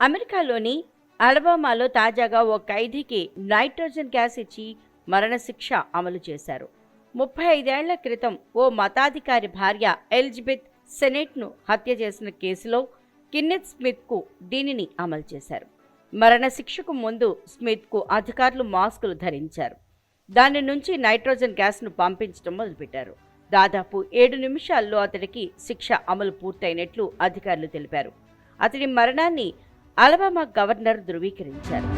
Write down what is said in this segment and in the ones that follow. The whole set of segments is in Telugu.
అమెరికాలోని అలబామాలో తాజాగా ఓ ఖైదీకి నైట్రోజన్ గ్యాస్ ఇచ్చి మరణశిక్ష అమలు చేశారు. ముప్పై ఐదేళ్ళ క్రితం ఓ మతాధికారి భార్య ఎలిజబెత్ సెనెట్ను హత్య చేసిన కేసులో కిన్నెత్ స్మిత్కు దీనిని అమలు చేశారు. మరణశిక్షకు ముందు స్మిత్కు అధికారులు మాస్కులు ధరించారు. దాని నుంచి నైట్రోజన్ గ్యాస్ను పంపించడం మొదలుపెట్టారు. దాదాపు ఏడు నిమిషాల్లో అతడికి శిక్ష అమలు పూర్తయినట్లు అధికారులు తెలిపారు. అతడి మరణాన్ని అలబామా గవర్నర్ ధృవీకరించారు.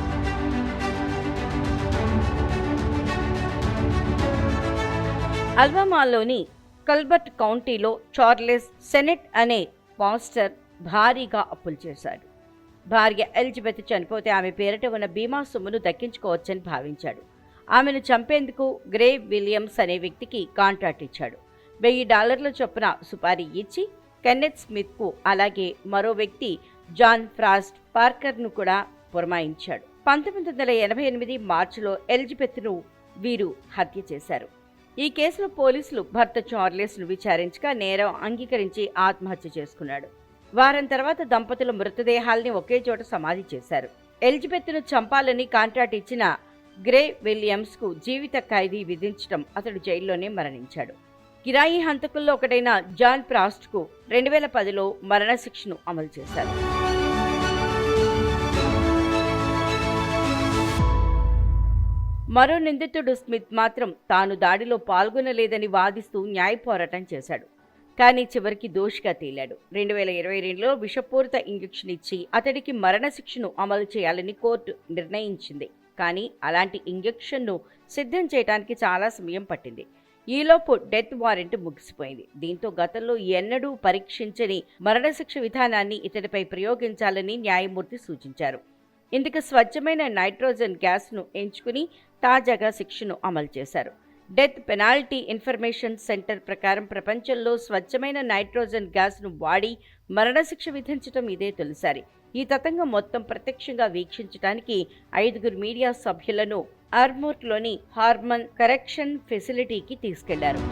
అల్బామాలోని కల్బర్ట్ కౌంటీలో చార్లెస్ సెనెట్ అనే పాస్టర్ భారీగా అప్పులు చేశాడు. భార్య ఎలిజబెత్ చనిపోతే ఆమె పేరిట ఉన్న బీమా సొమ్మును దక్కించుకోవచ్చని భావించాడు. ఆమెను చంపేందుకు గ్రే విలియమ్స్ అనే వ్యక్తికి కాంట్రాక్ట్ ఇచ్చాడు. వెయ్యి డాలర్ల చొప్పున సుపారీ ఇచ్చి కెన్నెత్ స్మిత్కు అలాగే మరో వ్యక్తి జాన్ ఫ్రాస్ట్ పార్కర్ను కూడా పురమాయించాడు. పంతొమ్మిది వందల ఎనభై ఎనిమిది మార్చిలో ఎలిజబెత్ను వీరు హత్య చేశారు. ఈ కేసులో పోలీసులు భర్త చార్లెస్ను విచారించగా నేరం అంగీకరించి ఆత్మహత్య చేసుకున్నాడు. వారం తర్వాత దంపతుల మృతదేహాల్ని ఒకే చోట సమాధి చేశారు. ఎలిజబెత్ను చంపాలని కాంట్రాక్ట్ ఇచ్చిన గ్రే విలియమ్స్కు జీవిత ఖైదీ విధించడం అతడు జైల్లోనే మరణించాడు. కిరాయి హంతకుల్లో ఒకటైన జాన్ ప్రాస్ట్కు రెండు వేల పదిలో మరణశిక్షను అమలు చేశారు. మరో నిందితుడు స్మిత్ మాత్రం తాను దాడిలో పాల్గొనలేదని వాదిస్తూ న్యాయ పోరాటం చేశాడు. కానీ చివరికి దోషిగా తేలాడు. రెండు వేల ఇరవై రెండులో విషపూరిత ఇంజెక్షన్ ఇచ్చి అతడికి మరణశిక్షను అమలు చేయాలని కోర్టు నిర్ణయించింది. కానీ అలాంటి ఇంజెక్షన్ను సిద్ధం చేయడానికి చాలా సమయం పట్టింది. ఈలోపు డెత్ వారెంట్ ముగిసిపోయింది. దీంతో గతంలో ఎన్నడూ పరీక్షించని మరణశిక్ష విధానాన్ని ఇతడిపై ప్రయోగించాలని న్యాయమూర్తి సూచించారు. ఇందుకు స్వచ్ఛమైన నైట్రోజన్ గ్యాస్ను ఎంచుకుని తాజాగా శిక్షను అమలు చేశారు. డెత్ పెనాల్టీ ఇన్ఫర్మేషన్ సెంటర్ ప్రకారం ప్రపంచంలో స్వచ్ఛమైన నైట్రోజన్ గ్యాస్ను వాడి మరణశిక్ష విధించడం ఇదే తొలిసారి. ఈ తతంగం మొత్తం ప్రత్యక్షంగా వీక్షించడానికి ఐదుగురు మీడియా సభ్యులను ఆర్మోర్ట్లోని హార్మన్ కరెక్షన్ ఫెసిలిటీకి తీసుకెళ్ళారు.